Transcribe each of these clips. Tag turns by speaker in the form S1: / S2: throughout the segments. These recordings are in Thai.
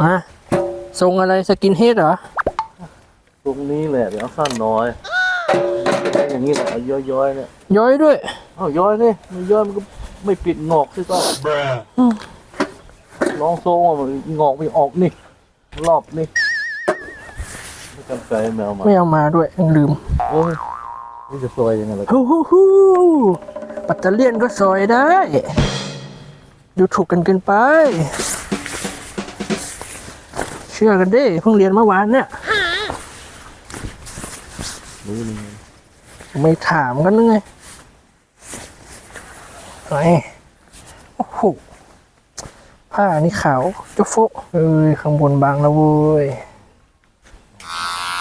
S1: มาทรงอะไรสกินเฮดเหรอ
S2: ตรงนี้แหละเดี๋ยวเอาสั้นน้อยอย่างนี้แหละเอาย้อยๆเนี่ย
S1: ย้อยด้วย
S2: เอาย้อยนี่มันย้อยมันก็ไม่ปิดงอกสิก็ลองโซ่ว่ามันงอกไม่ออกนี่ รอบนี่ไม่กันไกลแมวมา
S1: ไม่เอามาด้วยยังลืม
S2: โอ้ยนี่จะซอยยังไงล่ะ
S1: ฮู้ฮู้ฮู้ปัตเตอร์เลียนก็ซอยได้ ดูถูกกันเกินไปเชื่อกันดิเพิ่งเรียนเมื่อวานเนี่ย
S2: มือหนึง
S1: ไม่ถามกันนึงไงไงโอ้โหผ้านี่ขาวเจ้าโฟะเอ้ยข้างบนบางแล้วเว้ย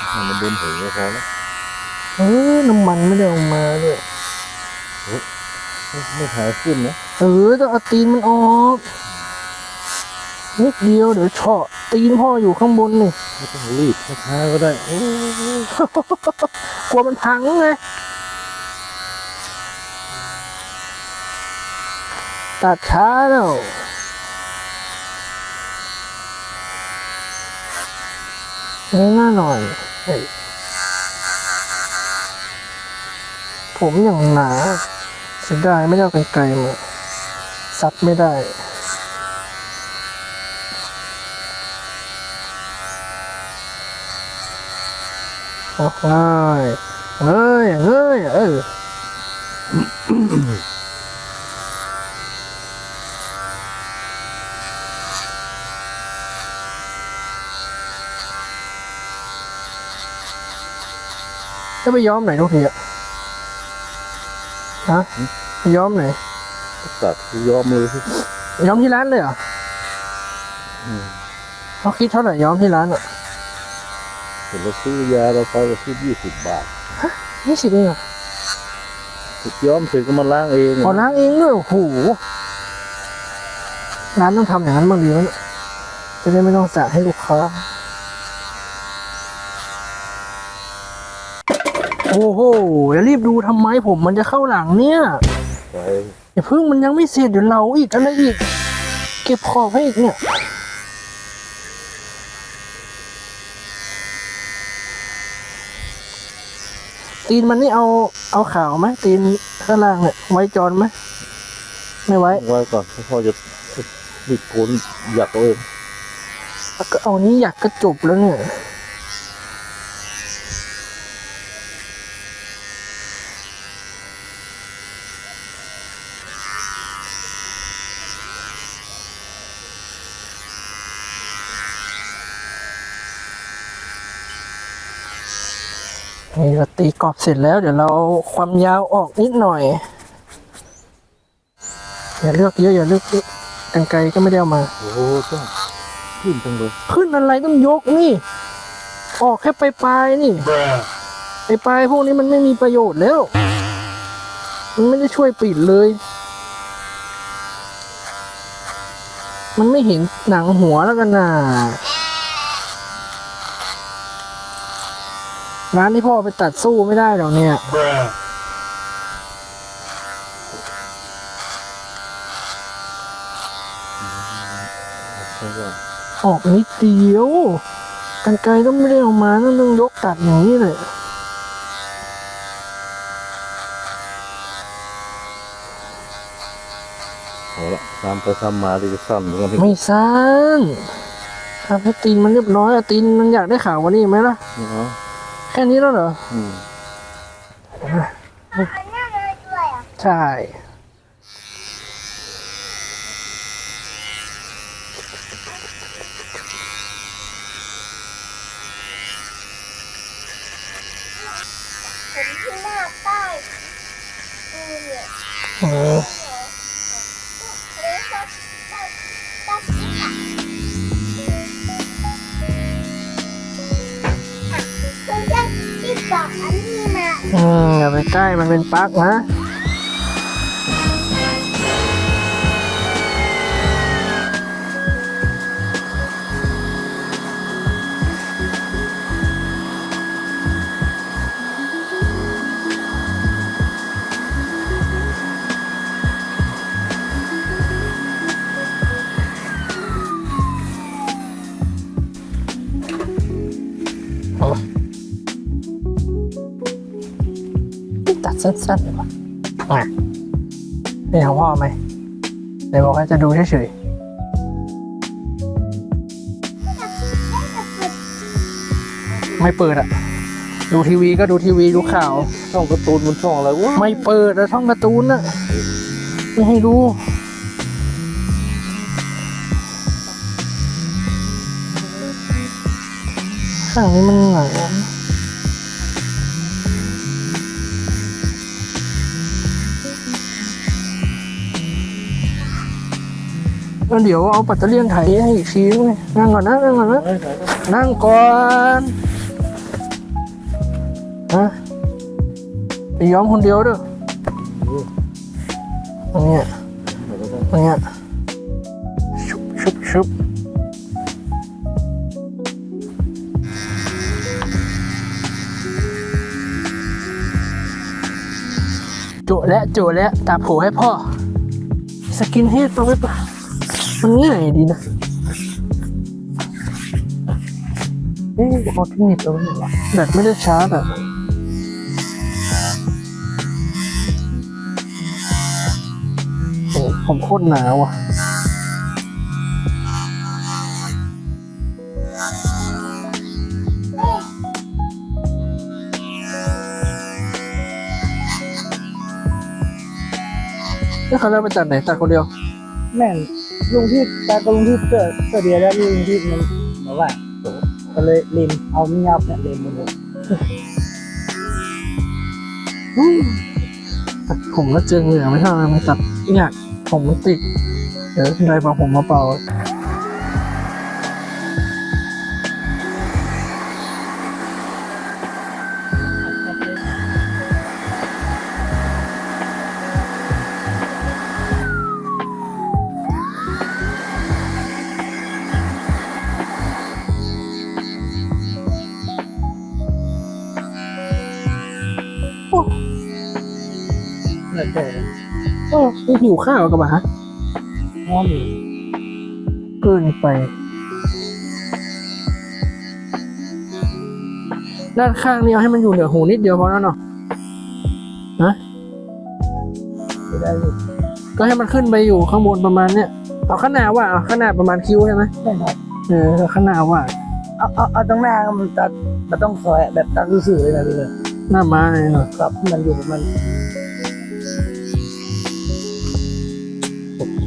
S2: ให้มันบนหัวก็พอแล้ว
S1: เออน้ำมันไม่ได้เออกมาด้วย
S2: ไม่ไม่หายขึ้นนะ
S1: เออต้องเอาตีนมันออก นิดเดียวเดี๋ยวเฉาะตีนพ่ออยู่ข้างบนนี่
S2: ไม่ต้องรีบช้าๆก็ได้โอ้ย
S1: กลัวมันพังไงตัดช้าแล้วเอ้ยหน้าหน่อยเฮ้ยผมอย่างหนาเสียดายไม่ได้เอากันไกลมาซับไม่ได้ โอ้ยเอ้ยเอ้ยเออจะไปย้อมไหนทุกทีอะฮะไปย้อมไหน
S2: ตัดคือยอมมือสิ
S1: ย้อมที่ร้านเลยเหรอ
S2: อืม
S1: เขาคิดเท่าไหร่ย้อมที่ร้านอะ
S2: เสร็จแล้วซื้อยาเราไปก็ซื้อยี่สิบบาท
S1: ยี่สิบเองเหรอ
S2: ย้อมเสร็จก็มาล้างเอง
S1: ขอล้างเองด้วยโอ้โหร้านต้องทำอย่างนั้นบ้างดีวะเนี่ยจะได้ไม่ต้องสระให้ลูกค้า โอ้โหอย่ารีบดูทำไมผมมันจะเข้าหลังเนี่ย
S2: ไป
S1: อย่าเพิ่งมันยังไม่เสร็จเดี๋ยวเราอีกอะไรอีก เก็บขอบให้อีกเนี่ย ตีนมันนี่เอาเอาขาวไหมตีนข้างล่างเนี่ยไว้จอนไหมไม่ไว้
S2: ไว้ก่อนพ่อจะบิดโกนอยากเอาเอง
S1: ก็เอานี้อยากกระจบแล้วเนี่ย เราตีกรอบเสร็จแล้ว เดี๋ยวเราเอาความยาวออกนิดหน่อย อย่าเลือกเยอะอย่าเลือกเยอะกันไกลก็ไม่ได้เอามา
S2: โอ้โหต้องขึ้นจังเลย
S1: ขึ้นอะไรต้องยกนี่ ออกแค่ปลายๆนี่ไอ้ปลายพวกนี้มันไม่มีประโยชน์แล้ว มันไม่ได้ช่วยปิดเลย มันไม่เห็นหนังหัวแล้วกันน่ะ ร้านที่พ่อไปตัดสู้ไม่ได้หรอกเนี่ย
S2: ใช่ก่อน
S1: ออกนิดเดียว กันไกลต้องไม่ได้เออกมาต้องต้องยกตัดอย่างนี้เลย
S2: เอาละตามไปทำมาดีจะสั้นเหมือนกันที่
S1: ไม่สั้นทำให้ตีนมันเรียบร้อยอะตีนมันอยากได้ขาวกว่านี้ไหมล่ะ
S2: เนาะ
S1: แค่นี้แล้วเหรอ
S2: อืม
S1: ใช่
S3: ผมที่หน้าใต้ดูเนี่ย
S1: เออ
S3: ใก
S1: ล้มันเป็นปลั๊กนะ สั้นๆดีกว่าอะนี่ของพ่อไหมเดี๋ยวบอกว่าจะดูเฉยๆไม่เปิดอะดูทีวีก็ดูทีวีดูข่าว
S2: ช่องการ์ตูนมันช่องอะไรวะ
S1: ไม่เปิดอะช่องการ์ตูนอะไม่ให้ดูข้างนี้มันหนั แล้วเดี๋ยวเอาปัตเตอร์เลียนไถให้อีกทีนึงนั่งก่อนนะนั่งก่อนนะ
S2: นั่
S1: งก่อนฮะไปย้อมคนเดียวเด้อตรงเนี้ยตรงเนี้ยชุบชุบชุบจทย์และจทย์และตาโผให้พ่อ สกินเฮดตัวไปปะ มันง่ายดีนะเอ๊ะเอาที่หนีบตรงนี้วะแบตไม่ได้ชาร์จอะโอ้ผมโคตรหนาวอะแล้วเขาเล่าไปตัดไหนตัดคนเดียว
S4: แม่น ลุงที่ตากบลุงที่เกิดเกิดเดียวแล้วลุงที่มันบอกว่าก็เลยลิมเอาเงียบเนี่ยลิมหมดเลย
S1: ตัดผมแล้วเจอเหงื่อไม่เท่านั้นไม่ตัดอยากผมมันติดเดี๋ยวอะไรบอกผมมาเป่า
S4: แล้วแต่
S1: โอ้นี่หิวข้าวกับอะฮะ
S4: ง้อมอยู่
S1: เกินไป ด้านข้างนี่เอาให้มันอยู่เหนือหูนิดเดียวพอแล้วเนาะ
S4: ไม่ได้อยู่
S1: ก็ให้มันขึ้นไปอยู่ข้างบนประมาณเนี้ยเอาขนาดว่าเอาขนาดประมาณคิ้วใช่ไหม
S4: ไม่ครับ
S1: เออเอาขนาดว่า
S4: เอาเอาเอาตรงหน้ามันตัดมันต้องซอยแบบตัดรู้สึกเลยนะพี่เลย
S1: หน้าม้าเลยเนาะ
S4: ครับมันอยู่มัน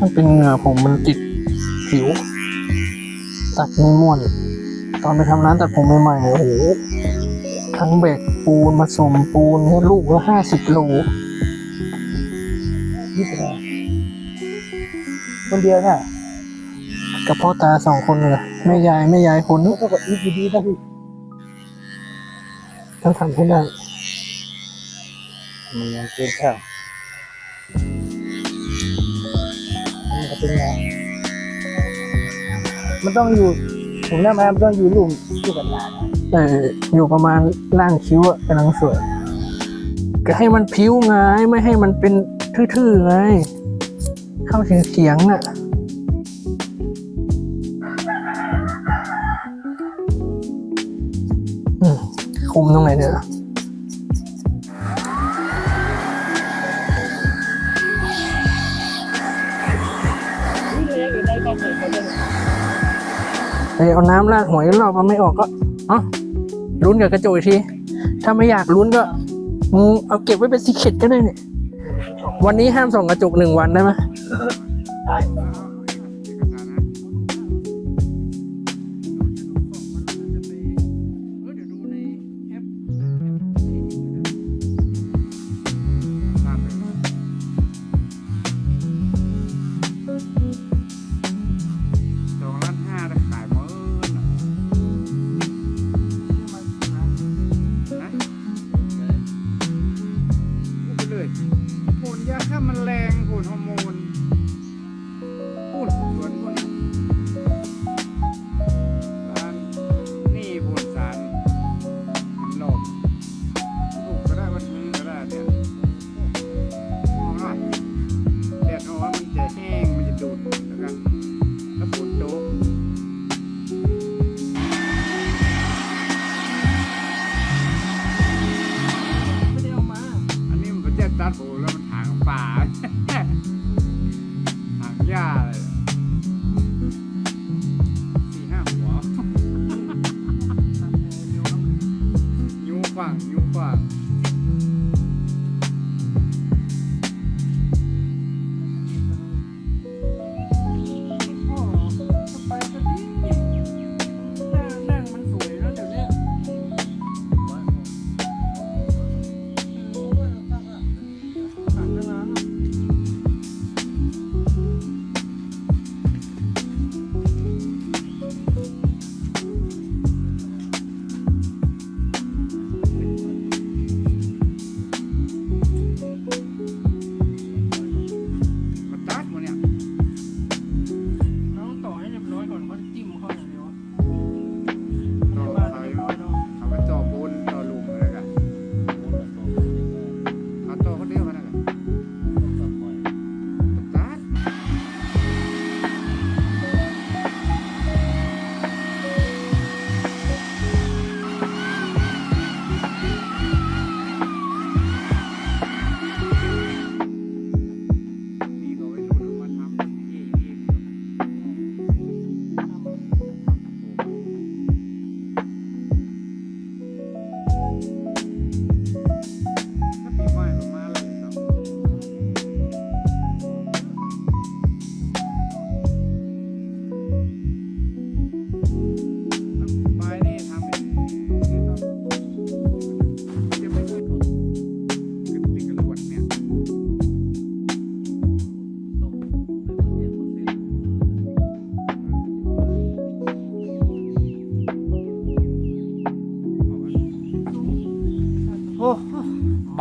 S1: มันเป็นเหงื่อผมมันติดผิว ตัดไม่ม่วนตอนไปทำร้านตัดผมใหม่ๆโอ้โหทั้งแบกปูนมาสมปูนเนี่ยลูกละห้าสิบโล
S4: ยี่สิบห้าคนเดียวน่ะ
S1: กับพ่อตาสองคนเลยแม่ยายแม่ยายคนนึง
S4: เขาก็อีกดีๆนะพี่
S1: ต้องทำให้ได้
S4: มันยังเกินข้า เป็นไงมันต้องอยู่ ผมแนะนำมันต้องอยู่ลุ่มอยู่กันนานน
S1: เอออยู่ประมาณล่างคิ้วอะกำลังสวยก็ให้มันพิ้วไงไม่ให้มันเป็นทื่อๆไงเข้าเสียงเสียงอะอืมคุมตรงไหนเนี่ย ยเอาน้ำราดหัวอีกรอบมันไม่ออกก็เอาลุ้นกับกระโจยที ถ้าไม่อยากลุ้นก็มึงเอาเก็บไว้เป็นซีเคร็ตก็ได้เนี่ยวันนี้ห้ามส่องกระจกหนึ่งวันได้ไหม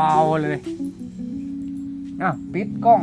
S5: เบาเลยอะปิดกล้อง